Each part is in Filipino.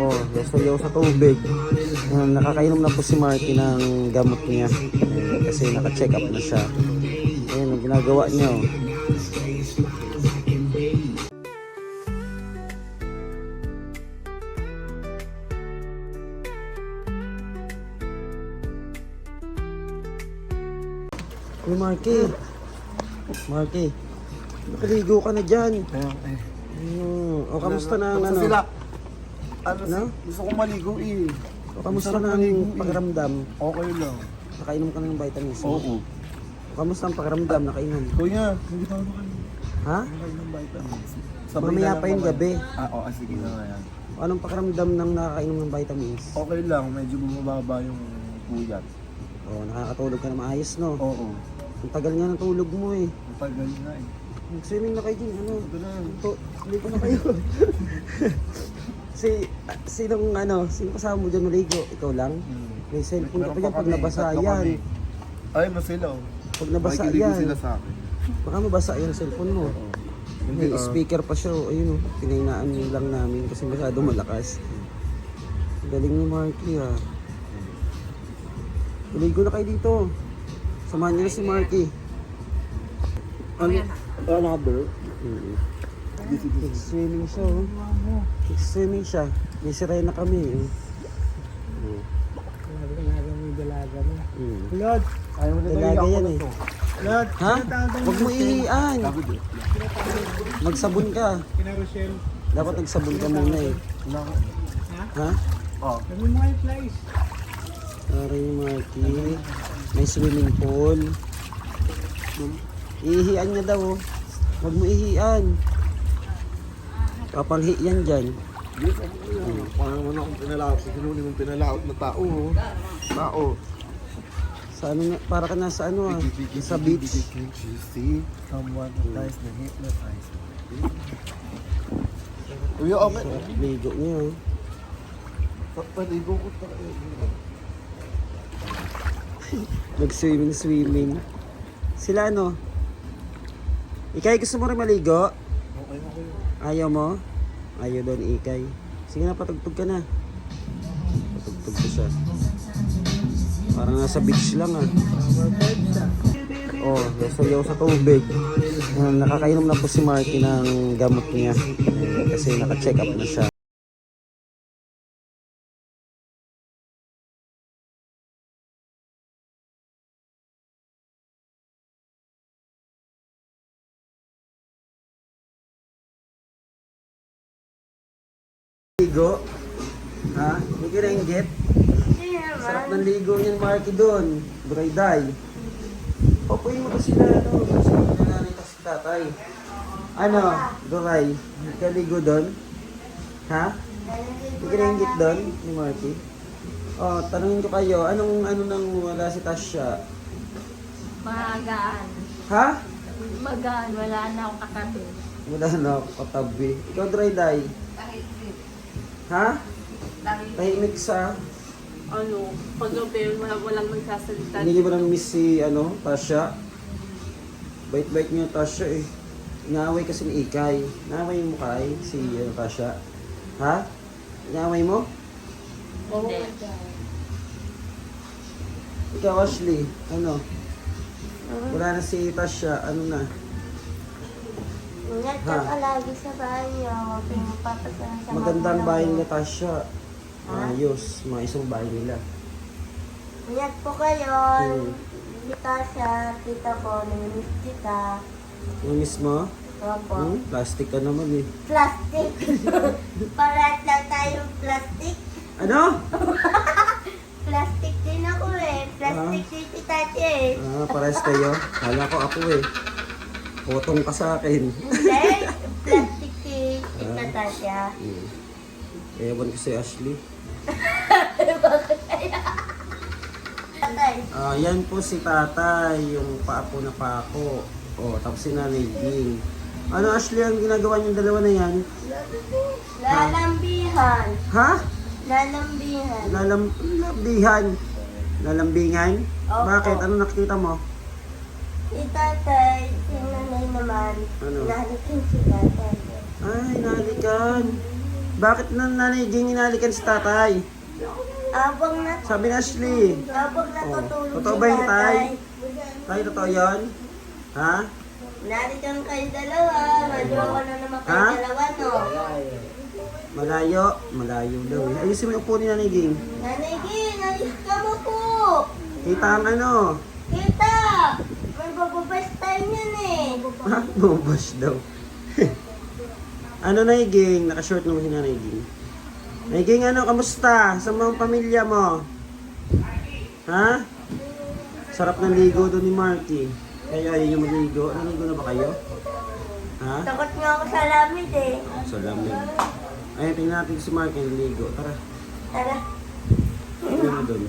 Oh, yasayaw sa tubig. Ayan, nakakainom na po si Marky ng gamot niya. Kasi naka-check up na siya. Ayan, ang ginagawa niya. Oh. Uy, Marky. Marky. Nakaligo ka na dyan. Ayun, eh. Hmm. O, kamusta na ang ano? sila? Ano, No? gusto ko maligo eh. O, kamusta na ang eh. pakiramdam? Okay lang. Nakainom ka na ng vitamins? Oo. Kamusta ang pakiramdam? Nakainom? Kuya, hindi pa ako. Ha? Nakainom vitamins. Mamaya na pa yun lang gabi. Ah, oo, sige na nga yan. Anong pakiramdam ng nakakainom ng vitamins? Okay lang, medyo bumababa yung puyat. O, nakakatulog ka na maayos, no? Oo. Ang tagal nga ng tulog mo eh. Matagal na eh. Mag-swimming na kayo din, ano? Ito na. To, ligo na kayo. si, sinong ano, sino kasama mo dyan maligo? Ikaw lang? Hmm. May cellphone ka pa dyan pa pag nabasa yan. Ay, masila oh. Pag nabasa yan. sila sa akin. Baka mabasa yung cellphone mo. Hindi, ah, speaker pa siya. oh. Ayun, oh. pinahinaan lang namin kasi masyado malakas. Galing ni Marky ah. Maligo na kayo dito. Samahan niyo na si Marky. Ano? Another? Mm. This is Nag-swimming siya oh. Nag-swimming siya. May sirena kami eh. Mm. Mm. Lord, ayaw mo na Dalaga yan eh. na. Lord, Ha? Huwag mo ihian. Magsabon ka. Kina Rochelle. Dapat nagsabon ka muna eh. Ha? Oh, Sabi mo kayo flies. Sorry, Marky. May swimming pool. Ihian niya daw. oh. Huwag mo ihian. Papanghi yan dyan. Yes, ako yun. Parang na akong pinalaot. Sinuni mong pinalaot na tao. oh. Tao. Sa ano na, para ka na sa ano ah. Sa beach. Can't you see someone who dies na hypnotize? Uy, okay. Sa ligo niya. oh. Paligo ko talaga. Nag-swimming, swimming. Sila ano? Ikay, gusto mo rin maligo? Okay, okay. Ayaw mo? Ayaw doon, Ikay. Sige na, patugtog ka na. Patugtog ko siya. Parang nasa beach lang ah. Oh, yasayaw sa tubig. Nakakainom na po si Marky ng gamot niya. Kasi naka-check up na siya. Ligo? Ha? Hindi ka nainggit? Sarap ng ligo niyan, Marky, doon. Brayday. Papuin mo to sila, ano, kasi nanay kasi tatay. Ano, Duray, hindi ka ligo doon? Ha? Hindi ka nainggit doon, ni Marky? Oh, tanungin ko kayo, anong ano nang wala si Tasha? Magaan. Ha? Magaan. Wala na akong katabi. Wala na ako katabi. Ikaw, Drayday. Ha? Tahimik sa... Ano, pag gabi, wala, walang nagsasalita. Hindi mo nang miss si, ano, Tasha? Bait-bait niyo Tasha eh. Inaaway kasi ni Ikay. Inaaway mo kay si ano, Tasha. Ha? Inaaway mo? Hindi. Ikaw, Ashley. Ano? Wala na si Tasha. Ano na? Ingat Ha? ka lagi sa bahay niyo. Huwag kayong papasahan sa Magandang bahay mo. nila Tasha. Ayos. Maisang bahay nila. Ingat po kayo. Hmm. Tita siya, tita ko, namimiss kita. Miss mo? Opo. Hmm? Plastic ka naman eh. Plastic. Parat lang tayong plastic. Ano? Plastic din ako eh. Plastic din si tati eh. Ah, pares kayo. Kala ko ako eh. Potong ka sa akin. Hindi. Plastic si tita Tasha. Hmm. Ewan ko si Ashley. Tatay. Ah, yan po si tatay, yung paapo na pako. Oh, tapos si nanay Ging. Ano Ashley ang ginagawa niyong dalawa na yan? Lalambihan. Ha? Lalambihan. Lalam lambihan. Lalambingan? Opo. Bakit? Ano nakikita mo? Si tatay, si nanay naman. Ano? Nahalikin si tatay. Ay, nalikan. Bakit na nanay Ging inalikan si tatay? Abang na, Sabi ni Ashley. abang Oh, natutulog totoo si ba yun, tay? Tay, totoo yun? Ha? Naritan kayo dalawa. Majowa na naman kayo Ha? dalawa, no? Malayo. Malayo daw eh. Ayusin mo yung upo ni nanay Ging. Nanay Gin, ayos ka mo po. Kita ang ano. Kita! May bababas tayo niyan eh. Ha? Bumabas daw. ano na Ging? Naka-short naman si nanay Ging. Nanay Ging, ano? Kamusta? Sa mga pamilya mo? Ha? Sarap ng ligo doon ni Marky. Kaya ayaw niyo maligo. Naligo na ba kayo? Ha? Takot nga ako sa lamig eh. Sa lamig. Ayun, tingnan natin si Marky yung ligo. Tara. Tara. Mo doon.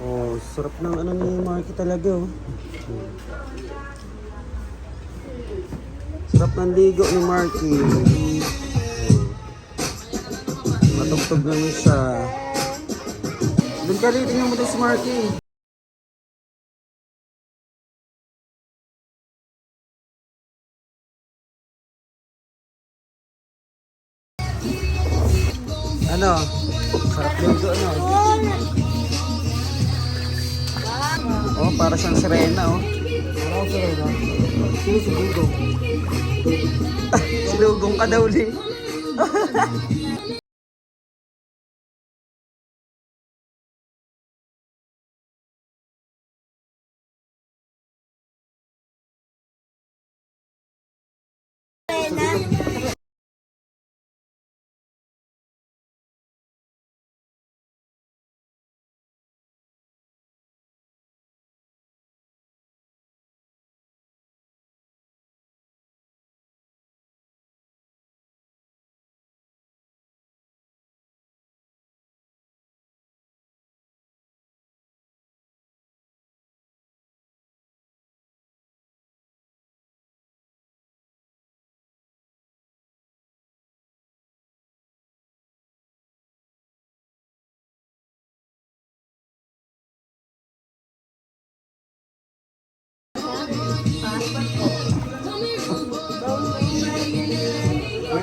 Oh, sarap ng ano ni Marky talaga oh. Sarap ng ligo ni Marky. Matugtog na siya. Doon ka rin, tingnan mo si Marky. Ano? Sarap ligo, ano? Oh, para siyang sirena, oh. Rin, ha? Sino si Gugong? Ka daw, Lee.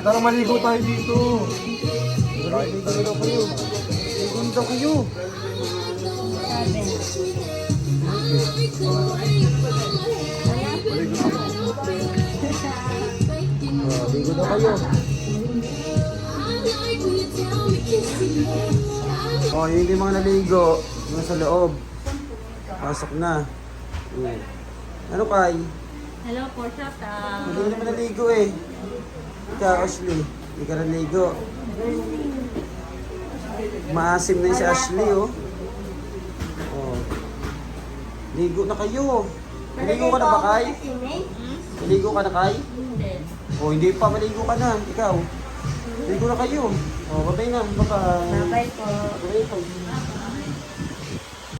tara maligo tayo dito. Ligo na daw kayo. Daw kayo. Oh, ligo na kayo. Oh, yung mga naligo, yung sa loob. Pasok na. Ano kay? Hello po, Shota. Hindi naman naligo eh. Ikaw, Ashley. Hindi ka naligo. Maasim na si Ashley, oh. Oh. Ligo na kayo. Naligo ka na ba, Kay? Naligo ka na, Kay? Hindi. Oh, hindi pa. Maligo ka na. Ikaw. Ligo na kayo. Oh, babay na. Baka... Bye po. Babay po.